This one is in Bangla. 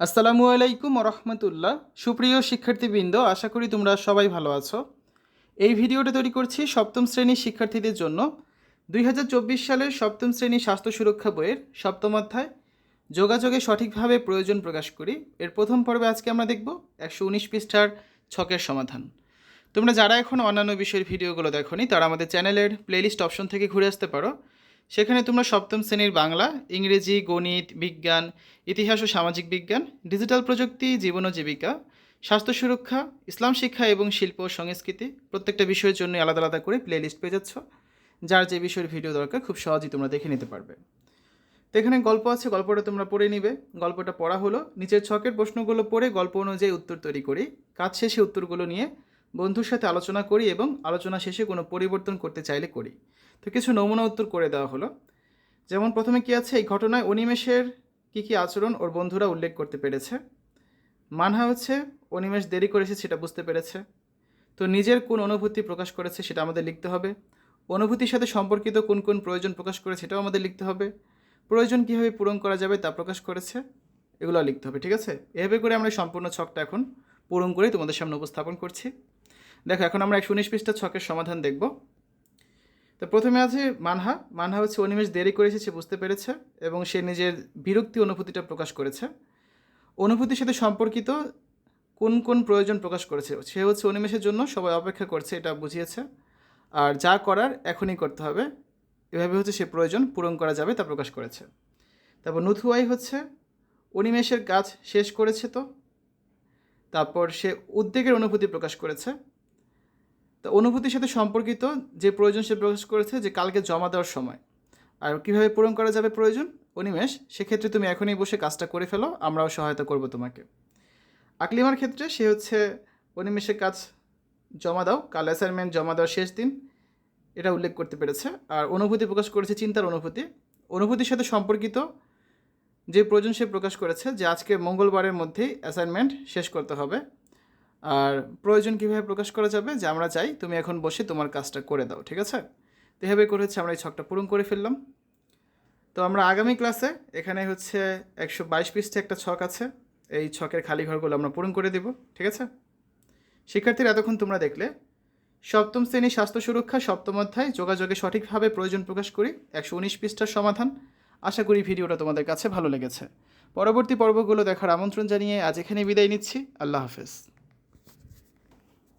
আসসালামু আলাইকুম রহমতুল্লাহ সুপ্রিয় শিক্ষার্থীবৃন্দ, আশা করি তোমরা সবাই ভালো আছো। এই ভিডিওটা তৈরি করছি সপ্তম শ্রেণির শিক্ষার্থীদের জন্য। দুই হাজার চব্বিশ সালের সপ্তম শ্রেণি স্বাস্থ্য সুরক্ষা বইয়ের সপ্তম অধ্যায়। যোগাযোগে সঠিকভাবে প্রয়োজন প্রকাশ করি। এর প্রথম পর্বে আজকে আমরা দেখব একশো উনিশ পৃষ্ঠার ছকের সমাধান। তোমরা যারা এখন অন্যান্য বিষয়ের ভিডিওগুলো দেখোনি, তারা আমাদের চ্যানেলের প্লেলিস্ট অপশন থেকে ঘুরে আসতে পারো। সেখানে তোমরা সপ্তম শ্রেণির বাংলা, ইংরেজি, গণিত, বিজ্ঞান, ইতিহাস ও সামাজিক বিজ্ঞান, ডিজিটাল প্রযুক্তি, জীবন ও জীবিকা, স্বাস্থ্য সুরক্ষা, ইসলাম শিক্ষা এবং শিল্প ও সংস্কৃতি প্রত্যেকটা বিষয়ের জন্য আলাদা আলাদা করে প্লে লিস্ট পেয়ে যাচ্ছ, যার যে বিষয়ের ভিডিও দরকার খুব সহজেই তোমরা দেখে নিতে পারবে। তো এখানে গল্প আছে, গল্পটা তোমরা পড়ে নিবে। গল্পটা পড়া হলো, নিচের ছকের প্রশ্নগুলো পড়ে গল্প অনুযায়ী উত্তর তৈরি করি। কাজ শেষে উত্তরগুলো নিয়ে বন্ধুর সাথে আলোচনা করি এবং আলোচনা শেষে কোনো পরিবর্তন করতে চাইলে করি। তো কিছু নমুনা উত্তর করে দেওয়া হলো। যেমন প্রথমে কি আছে? এই ঘটনায় অনিমেষের কী কী আচরণ ওর বন্ধুরা উল্লেখ করতে পেরেছে? মানহা হচ্ছে, অনিমেষ দেরি করেছে সেটা বুঝতে পেরেছে। তো নিজের কোন অনুভূতি প্রকাশ করেছে সেটা আমাদের লিখতে হবে। অনুভূতির সাথে সম্পর্কিত কোন কোন প্রয়োজন প্রকাশ করে সেটাও আমাদের লিখতে হবে। প্রয়োজন কীভাবে পূরণ করা যাবে তা প্রকাশ করেছে, এগুলো লিখতে হবে, ঠিক আছে? এভাবে করে আমরা সম্পূর্ণ ছকটা এখন পূরণ করে তোমাদের সামনে উপস্থাপন করছি। দেখো, এখন আমরা একশো উনিশ পৃষ্ঠার ছকের সমাধান দেখব। তো প্রথমে আছে মানহা। মানহা হচ্ছে অনিমেষ দেরি করেছে, সে বুঝতে পেরেছে, এবং সে নিজের বিরক্তি অনুভূতিটা প্রকাশ করেছে। অনুভূতির সাথে সম্পর্কিত কোন কোন প্রয়োজন প্রকাশ করেছে? সে হচ্ছে অনিমেষের জন্য সবাই অপেক্ষা করছে, এটা বুঝিয়েছে। আর যা করার এখনই করতে হবে। এভাবে হচ্ছে সে প্রয়োজন পূরণ করা যাবে, তা প্রকাশ করেছে। তারপর নুথুয়াই হচ্ছে, অনিমেষের কাজ শেষ করেছে তো? তারপর সে উদ্বেগের অনুভূতি প্রকাশ করেছে। তো অনুভূতির সাথে সম্পর্কিত যে প্রয়োজন সে প্রকাশ করেছে যে কালকে জমা দেওয়ার সময়। আর কীভাবে পূরণ করা যাবে প্রয়োজন? অনিমেষ, সেক্ষেত্রে তুমি এখনই বসে কাজটা করে ফেলো, আমরাও সহায়তা করব তোমাকে। আকলিমার ক্ষেত্রে সে হচ্ছে, অনিমেষের কাজ জমা দাও, কাল অ্যাসাইনমেন্ট জমা দেওয়ার শেষ দিন, এটা উল্লেখ করতে পেরেছে। আর অনুভূতি প্রকাশ করেছে চিন্তার অনুভূতি। অনুভূতির সাথে সম্পর্কিত যে প্রয়োজন সে প্রকাশ করেছে যে আজকে মঙ্গলবারের মধ্যেই অ্যাসাইনমেন্ট শেষ করতে হবে। আর প্রয়োজন কীভাবে প্রকাশ করা যাবে? যে আমরা চাই তুমি এখন বসে তোমার কাজটা করে দাও, ঠিক আছে? তো এভাবে করে হচ্ছে আমরা এই ছকটা পূরণ করে ফেললাম। তো আমরা আগামী ক্লাসে এখানে হচ্ছে একশো বাইশ পৃষ্ঠে একটা ছক আছে। এই ছকের খালি ঘরগুলো আমরা পূরণ করে দেব, ঠিক আছে? শিক্ষার্থীরা এতক্ষণ তোমরা দেখলে, সপ্তম শ্রেণি স্বাস্থ্য সুরক্ষা, সপ্তম অধ্যায়, যোগাযোগে সঠিকভাবে প্রয়োজন প্রকাশ করি, একশো উনিশ পৃষ্ঠার সমাধান। আশা করি ভিডিওটা তোমাদের কাছে ভালো লেগেছে। পরবর্তী পর্বগুলো দেখার আমন্ত্রণ জানিয়ে আজ এখানে বিদায় নিচ্ছি। আল্লাহ হাফেজ।